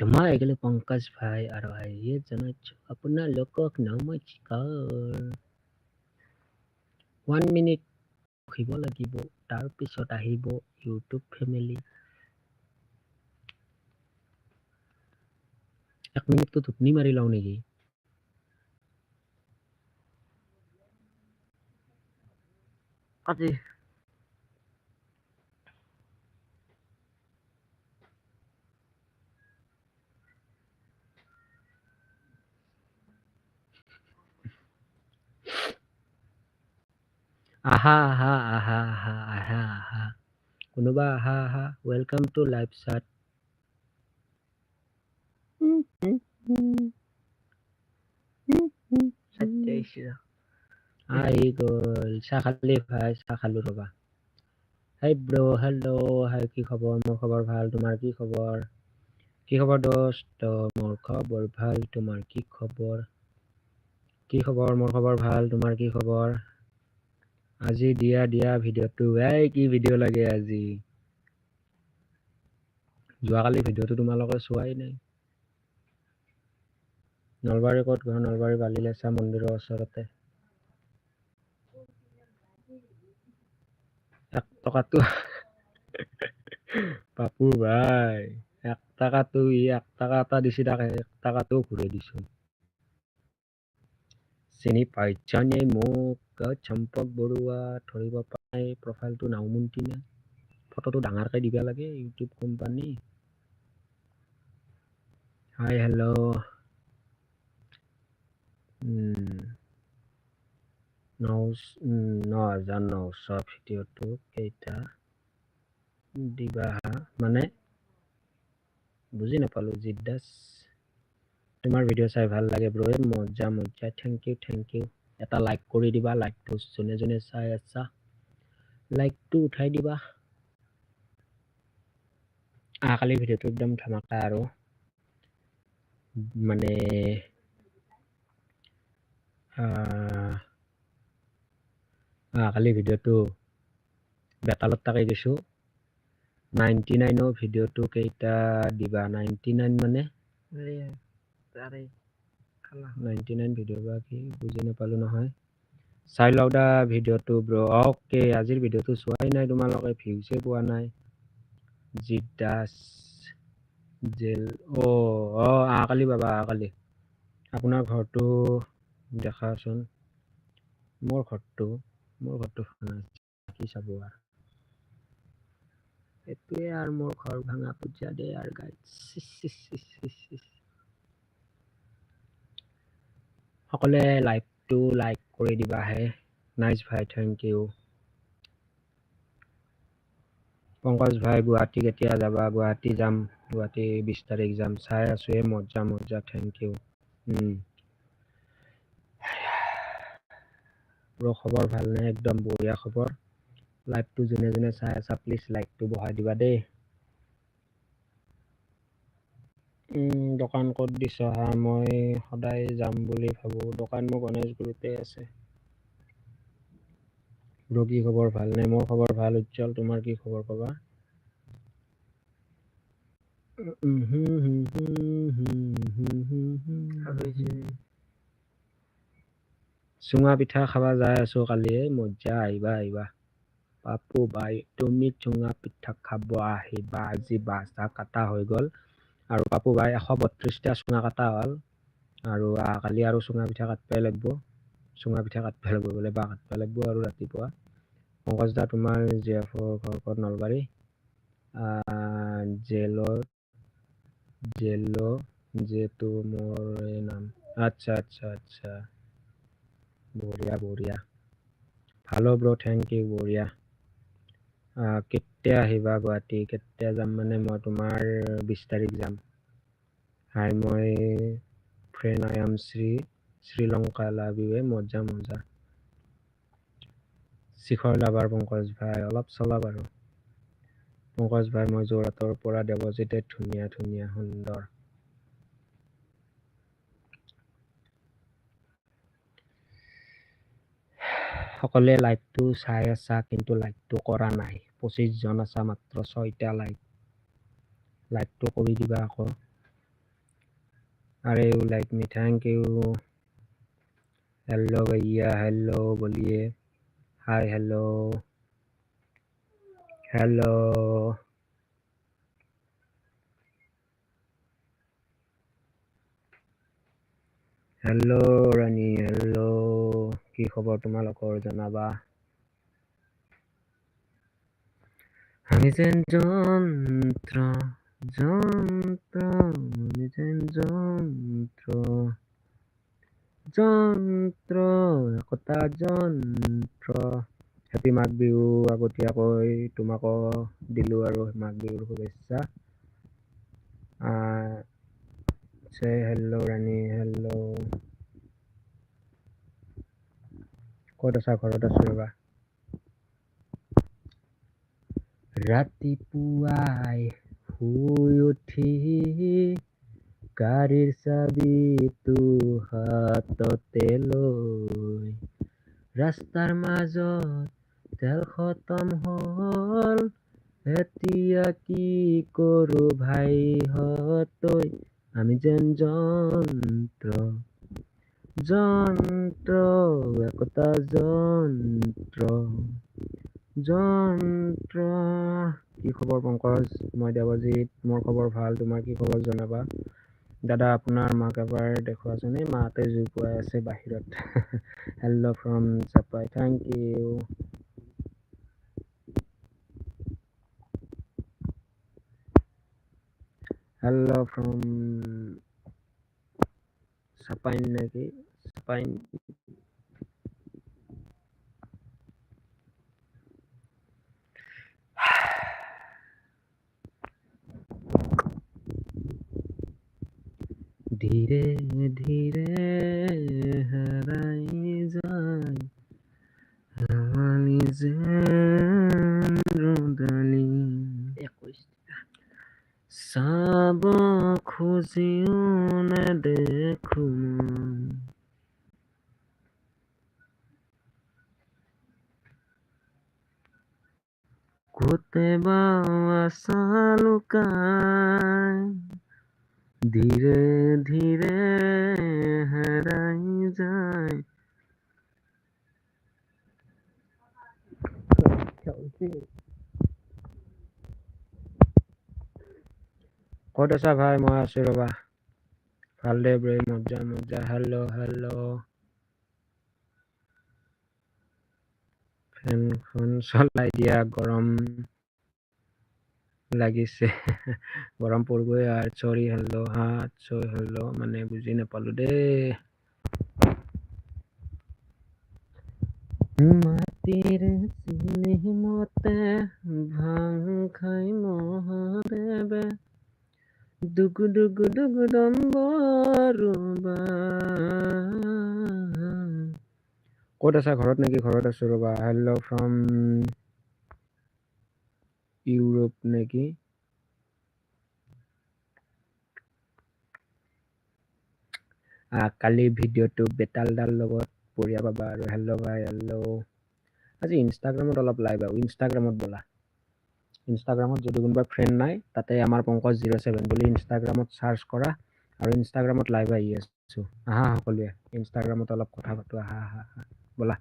তোমাৰ এগিলে পংকজ ভাই আৰু ভাইয়ে জনাইছো আপোনালোকক নমস্কাৰ ওৱান মিনিট ৰখিব লাগিব তাৰপিছত আহিব ইউটিউব ফেমিলি এক মিনিটটো টোপনি মাৰি লওঁ নেকি কাটি আহা আহা আহা আহা আহা আহা। কোনোবা আহা আহা ৱেলকাম টু লাইভ চাট। আহি গ'ল। চাহ খালি ভাই চাহ খালো ৰবা। হাই ব্ৰ হেল্ল' হাই কি খবৰ? মোৰ খবৰ ভাল তোমাৰ কি খবৰ? কি খবৰ দোস্ত? মোৰ খবৰ ভাল তোমাৰ কি খবৰ? কি খবৰ? মোৰ খবৰ ভাল তোমাৰ কি খবৰ? আজি দিয়া দিয়া ভিডিঅ'টো। এই কি ভিডিঅ' লাগে আজি? যোৱাকালি ভিডিঅ'টো তোমালোকে চোৱাই নাই। নলবাৰী ক'ত ঘৰ নলবাৰী বালিলেচা মন্দিৰৰ ওচৰতে। এক টকাটো পাপু ভাই এক টকাটো ই এক টকা এটা দিছি তাকে এক টকাটো ঘূৰাই দিছো। চিনি পাইছানে মোক অ' চম্পক বৰুৱা ধৰিব পৰা নাই প্ৰফাইলটো নাওমন্তি নে ফটোটো ডাঙৰকে দিবা লাগে ইউটিউব কোম্পানী হাই হেল্ল' ন ন হাজাৰ নশ ভিডিঅ'টো কেইটা দিবা হা মানে বুজি নাপালো জিদ দাস তোমাৰ ভিডিঅ' চাই ভাল লাগে ব্ৰ এ মজা মজা থেংক ইউ থেংক ইউ এটা লাইক কৰি দিবা লাইকটো যোনে যোনে চাই আছা লাইকটো উঠাই দিবা। অহাকালি ভিডিঅ'টো একদম ধমাকা আৰু। মানে অহাকালি ভিডিঅ'টো বেতালত তাকে দিছোঁ নাইনটি নাইনৰ ভিডিঅ'টো কেইটা দিবা? নাইনটি নাইন মানে খালা নাইনটি নাইন ভিডিঅ' বা কি বুজি নাপালো নহয়। চাই লওঁ দা ভিডিঅ'টো ব্ৰ অ'কে আজিৰ ভিডিঅ'টো চোৱাই নাই তোমালোকে ভিউজে পোৱা নাই। জিত দাস জেল। অ' অ' অহাকালি পাবা অহাকালি আপোনাৰ ঘৰটো দেখাচোন। মোৰ ঘৰটো মোৰ ঘৰটো কি চাব আৰু। সেইটোৱে আৰু মোৰ ঘৰ ভাঙা পূজা দে আৰু গাইজ সকলোৱে লাইভটো লাইক কৰি দিবাহে নাইচ ভাই থেংক ইউ পংকজ ভাই গুৱাহাটী কেতিয়া যাবা? গুৱাহাটী যাম গুৱাহাটী বিছ তাৰিখ যাম। চাই আছো এই মজা মজা থেংক ইউ ব্ৰ খবৰ ভালনে? একদম বঢ়িয়া খবৰ। লাইভটো যোনে যোনে চাই আছা প্লিজ লাইকটো বঢ়াই দিবা দেই। দোকান ক'ত দিছ হা? মই সদায় যাম বুলি ভাবো। দোকান মোৰ গণেশগুৰিতে আছে। কি খবৰ ভালনে মোৰ খবৰ ভাল উজ্জ্বল। তোমাৰ কি খবৰ কবা? চুঙা পিঠা খাবা যাই আছো কালি। এই মজা আহিবা আহিবা। পাপু ভাই তুমি চুঙা পিঠা খাব আহিবা। আজি বাজা কাটা হৈ গ'ল। আৰু পাপু ভাই এশ বত্ৰিশটা চুঙা কাটা হ'ল। আৰু কালি আৰু চুঙা পিঠা কাটবাই লাগব। চুঙা পিঠা কাটবা লাগব বোলে বা কাটবা লাগব আৰু ৰাতিপুৱা। পংকজ দা তোমাৰ জি এফৰ ঘৰ নলবাৰী জেলত জেলো জেটো মোৰ এই নাম। আচ্ছা আচ্ছা আচ্ছা। বঢ়িয়া বঢ়িয়া। ভালো ব্ৰ থেংক ইউ বঢ়িয়া। কেতিয়া আহিবা গুৱাহাটী কেতিয়া যাম মানে মই তোমাৰ বিছ তাৰিখ যাম। হাই মই friend I am Shri Sri Lanka love you এ মজা মজা শিখৰ লাভাৰ পংকজ ভাই অলপ চলপ আৰু। পংকজ ভাই মই যোৰহাটৰ পৰা দেৱজিতে ধুনীয়া ধুনীয়া সুন্দৰ। সকলোৱে লাইভটো চাই আছা কিন্তু লাইকটো কৰা নাই পঁচিছজন আছা মাত্ৰ ছয়টা লাইক লাইকটো কৰি দিবা আকৌ अरे you like me thank you hello भैया हेलो बोलिए hi hello hello hello' Rani hello' কি খবৰ তোমালোকৰ জনাবা? আমি যেন যন্ত্ৰ যন্ত্ৰ আমি যেন যন্ত্ৰ যন্ত্ৰ একতা যন্ত্ৰ। হেপী মাঘ বিহু আগতীয়াকৈ তোমাকো দিলো আৰু মাঘ বিহুৰ শুভেচ্ছা। হেল্ল' ৰাণী হেল্ল' ক'ত ৰবা? ৰাতিপুৱাই শুই উঠি গাড়ীৰ চাবিটো হাততে লৈ ৰাস্তাৰ মাজত তেল খতম হ'ল। এতিয়া কি কৰো ভাইহঁতৈ আমি যেন যন্ত্ৰ যন্ত্ৰ একতা যন্ত্ৰ। যন্ত্ৰ। কি খবৰ পংকজ? মই দেৱজিত। মোৰ খবৰ ভাল। তোমাৰ কি খবৰ জনাবা? দাদা আপোনাৰ মাক এবাৰ দেখুৱাচোন। এই মাতে জুই পুৱাই আছে বাহিৰত। হেল্ল' ফ্ৰম চাপাই। থেংক ইউ হেল্ল' ফ্ৰম সাপাইন নাকি? সাপাইন ধীরে ধীরে হারাই যায় আমি যে চাব খুজিও নেদেখো মই। ক'তে বাৰু আছা লুকাই ধীৰে ধীৰে হেৰাই ক'ত আছা ভাই মই আছো ৰবা ভালো দে bre মজা মজ্জা হেল্ল' হেল্ল' ফেনখন চলাই দিয়া গৰম লাগিছে। গৰম পৰিবই আৰু চৰি হেল্ল' হা, চৰি হেল্ল' মানে বুজি নাপালো দেই মাটিৰে চিলিমতে ভাং খাই মহাদেৱে দুগু দুগু দুগু ক'ত আছা ঘৰত নেকি ঘৰত আছো ৰবা হেল্ল' ফ্ৰম ইউৰোপ নেকি কালি ভিডিঅ'টো বেতালডাল লগত বঢ়িয়া পাবা আৰু হেল্ল' ভাই হেল্ল' আজি ইনষ্টাগ্ৰামত অলপ লাইভ আহো ইনষ্টাগ্ৰামত ব'লা ইনষ্টাগ্ৰামত যদি কোনোবা ফ্ৰেণ্ড নাই তাতে আমাৰ পংকজ জিৰ' ছেভেন বুলি ইনষ্টাগ্ৰামত চাৰ্চ কৰা আৰু ইনষ্টাগ্ৰামত লাইভ আহি আছো। আহা সকলোৱে ইনষ্টাগ্ৰামত অলপ কথা পাতো আহা আহা আহা ব'লা।